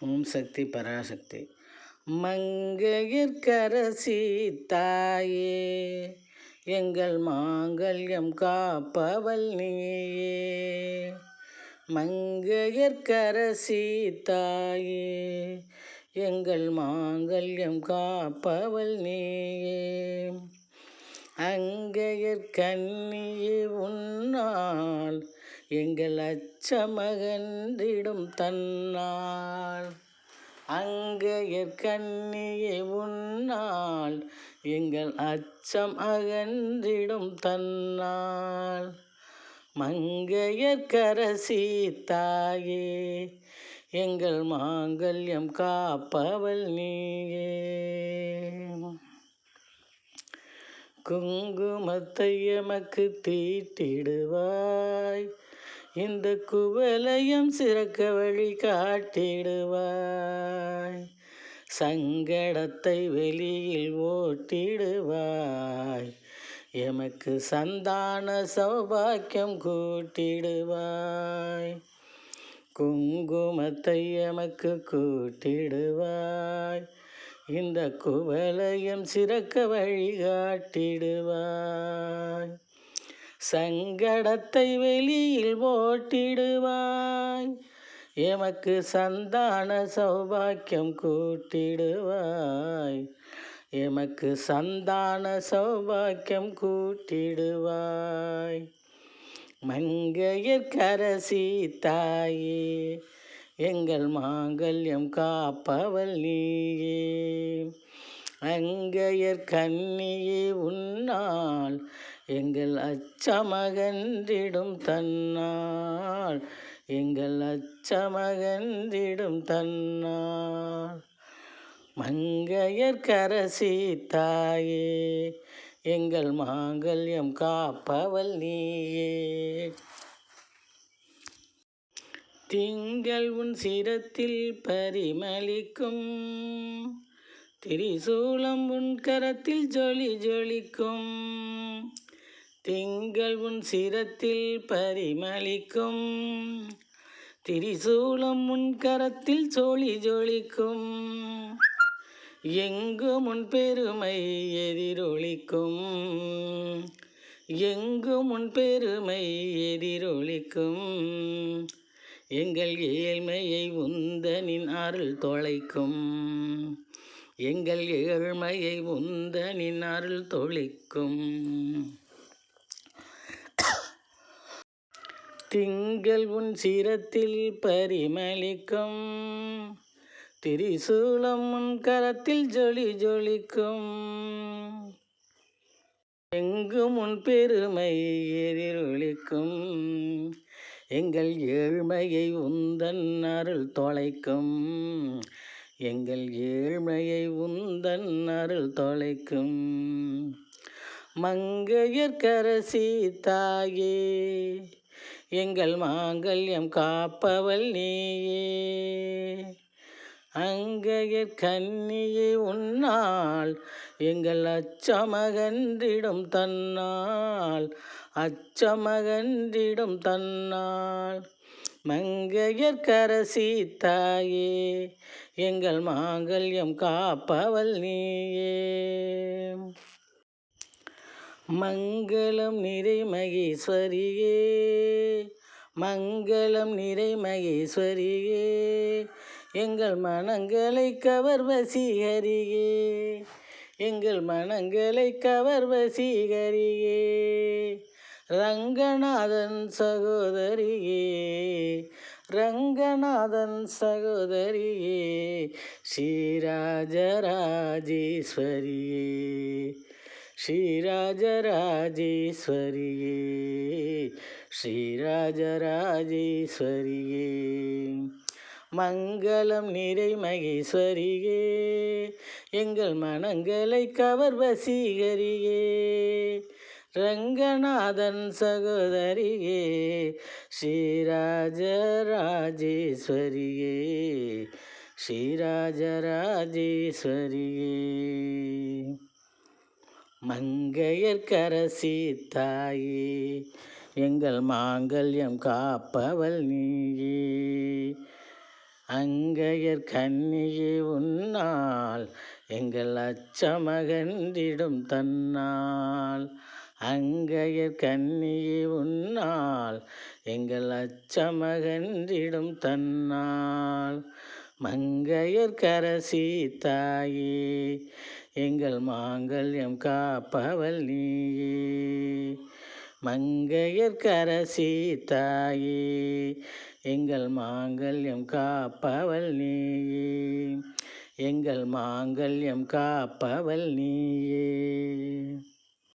ஓம் சக்தி பராசக்தி. மங்கையர்க்கரசி தாயே எங்கள் மாங்கல்யம் காப்பவள் நீயே. மங்கையர்க்கரசி தாயே எங்கள் மாங்கல்யம் காப்பவள் நீயே. அங்கையர் கண்ணியே உன்னால் எங்கள் அச்சமகன்றிடும் தன்னால் அங்கையர் கண்ணியே உன்னால் எங்கள் அச்சம் அகன்றிடும் தன்னால். மங்கையர் கரசி தாயே எங்கள் மாங்கல்யம் காப்பவள் நீயே. குங்குமத்தை எமக்கு தீட்டிடுவாய் இந்த குவலயம் சிறக்க வழி காட்டிடுவாய். சங்கடத்தை வெளியில் ஓட்டிடுவாய். எமக்கு சந்தான சௌபாக்கியம் கூட்டிடுவாய். குங்குமத்தை எமக்கு கூட்டிடுவாய். இந்த குவலயம் சிறக்க வழிகாட்டிடுவாய் சங்கடத்தை வெளியில் ஓட்டிடுவாய் எமக்கு சந்தான சௌபாக்கியம் கூட்டிடுவாய். எமக்கு சந்தான சௌபாக்கியம் கூட்டிடுவாய். மங்கையர்கரசி தாயே எங்கள் மாங்கல்யம் காப்பவள் நீயே. அங்கையர் கண்ணியே உன்னால் எங்கள் அச்சமகன்றிடும் தன்னால் எங்கள் அச்சமகன்றிடும் தன்னால். மங்கையர்கரசி தாயே எங்கள் மாங்கல்யம் காப்பவள் நீயே. திங்கள் உன் சிரத்தில் பரிமளிக்கும் திரிசூலம் உன் கரத்தில் ஜொலி ஜொலிக்கும். திங்கள் உன் சிரத்தில் பரிமளிக்கும். திரிசூலம் உன் கரத்தில் ஜோலி ஜொலிக்கும். எங்கும் உன் பெருமை எதிரொலிக்கும்? எங்கும் உன் பெருமை எதிரொலிக்கும்? எங்கள் ஏழ்மையை உந்தனின் அருள் தொலைக்கும். எங்கள் ஏழ்மையை உந்தனின் அருள் தொலைக்கும் திங்கள் உன் சிரத்தில் பரிமளிக்கும். திரிசூலம் உன் கரத்தில் ஜொலி ஜொலிக்கும். எங்கும் உன் பெருமை எதிரொலிக்கும். எங்கள் ஏழ்மையை உந்தன் அருள் தொலைக்கும். எங்கள் ஏழ்மையை உந்தன் அருள் தொலைக்கும். மங்கையர்கரசி தாயே எங்கள் மாங்கல்யம் காப்பவள் நீயே. அங்கையர் கண்ணியே உன்னால் எங்கள் அச்சமகன்றிடும் தன்னால் அச்சமகன்றிடும் தன்னால். மங்கையர் கரசி தாயே எங்கள் மாங்கல்யம் காப்பவள் நீயே. மங்களம் நிறை மகேஸ்வரியே மங்களம் நிறை மகேஸ்வரியே எங்கள் மனங்களை கவர் வசீகரியே எங்கள் மனங்களை கவர் வசீகரியே ரங்கநாதன் சகோதரியே ரங்கநாதன் சகோதரியே ஸ்ரீராஜராஜேஸ்வரியே ஸ்ரீராஜராஜேஸ்வரியே ஸ்ரீராஜராஜேஸ்வரியே. மங்களம் நிறை மகேஸ்வரியே எங்கள் மனங்களை கவர் வசீகரியே. ரங்கநாதன் சகோதரியே ஸ்ரீராஜராஜேஸ்வரியே ஸ்ரீராஜராஜேஸ்வரியே. மங்கையர்கரசி தாயே எங்கள் மாங்கல்யம் காப்பவள் நீயே. அங்கையர் கண்ணியே உன்னால் எங்கள் அச்சமகன்றிடும் தன்னால். அங்கையர் கண்ணியே உன்னால் எங்கள் அச்சமகன்றிடும் தன்னால். மங்கையர் கரசி தாயே எங்கள் மாங்கல்யம் காப்பவள் நீயே. மங்கையர் கரசி தாயே எங்கள் மாங்கல்யம் காப்பவள் நீயே. எங்கள் மாங்கல்யம் காப்பவள் நீயே.